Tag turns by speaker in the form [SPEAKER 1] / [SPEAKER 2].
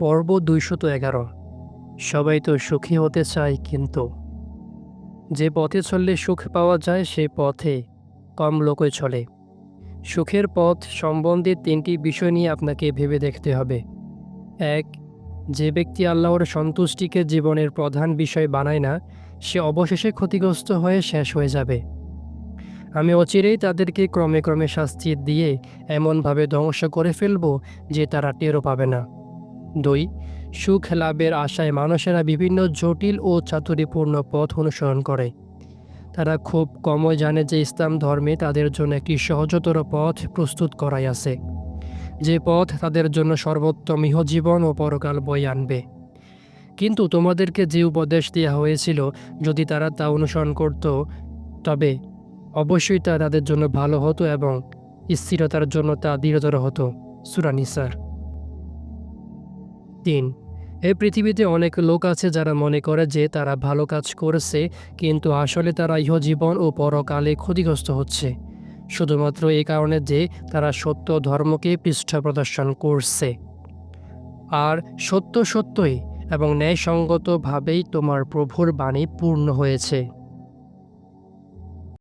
[SPEAKER 1] পর্ব দুইশত এগারো। সবাই তো সুখী হতে চায় কিন্তু। যে পথে চললে সুখ পাওয়া যায়, সে পথে কম লোকই চলে। সুখের পথ সম্বন্ধে তিনটি বিষয় নিয়ে আপনাকে ভেবে দেখতে হবে। এক, যে ব্যক্তি আল্লাহর সন্তুষ্টিকে জীবনের প্রধান বিষয় বানায় না, সে অবশেষে ক্ষতিগ্রস্ত হয়ে শেষ হয়ে যাবে। আমি অচিরেই তাদেরকে ক্রমে ক্রমে শাস্তি দিয়ে এমনভাবে ধ্বংস করে ফেলব যে তারা টেরও পাবে না। দুই সুখ লাভের আশায় মানুষেরা বিভিন্ন জটিল ও চাতুরিপূর্ণ পথ অনুসরণ করে। তারা খুব কমই জানে যে ইসলাম ধর্মে তাদের জন্য একটি সহজতর পথ প্রস্তুত করাই আছে। যে পথ তাদের জন্য সর্বোত্তম ইহজীবন ও পরকাল বই আনবে। কিন্তু তোমাদেরকে যে উপদেশ দেওয়া হয়েছিল, যদি তারা তা অনুসরণ করত, তবে অবশ্যই তা তাদের জন্য ভালো হতো এবং স্থিরতার জন্য তা দৃঢ়তর হতো। সুরানিসার তিন এই পৃথিবীতে অনেক লোক আছে যারা মনে করে যে তারা ভালো কাজ করেছে, কিন্তু আসলে তারা ইহজীবন ও পরকালে ক্ষতিগ্রস্ত হচ্ছে। শুধুমাত্র এই কারণে যে তারা সত্য ধর্মকে পৃষ্ঠ প্রদর্শন করছে। আর সত্য সত্যই এবং ন্যায়সঙ্গতভাবেই তোমার প্রভুর বাণী পূর্ণ হয়েছে।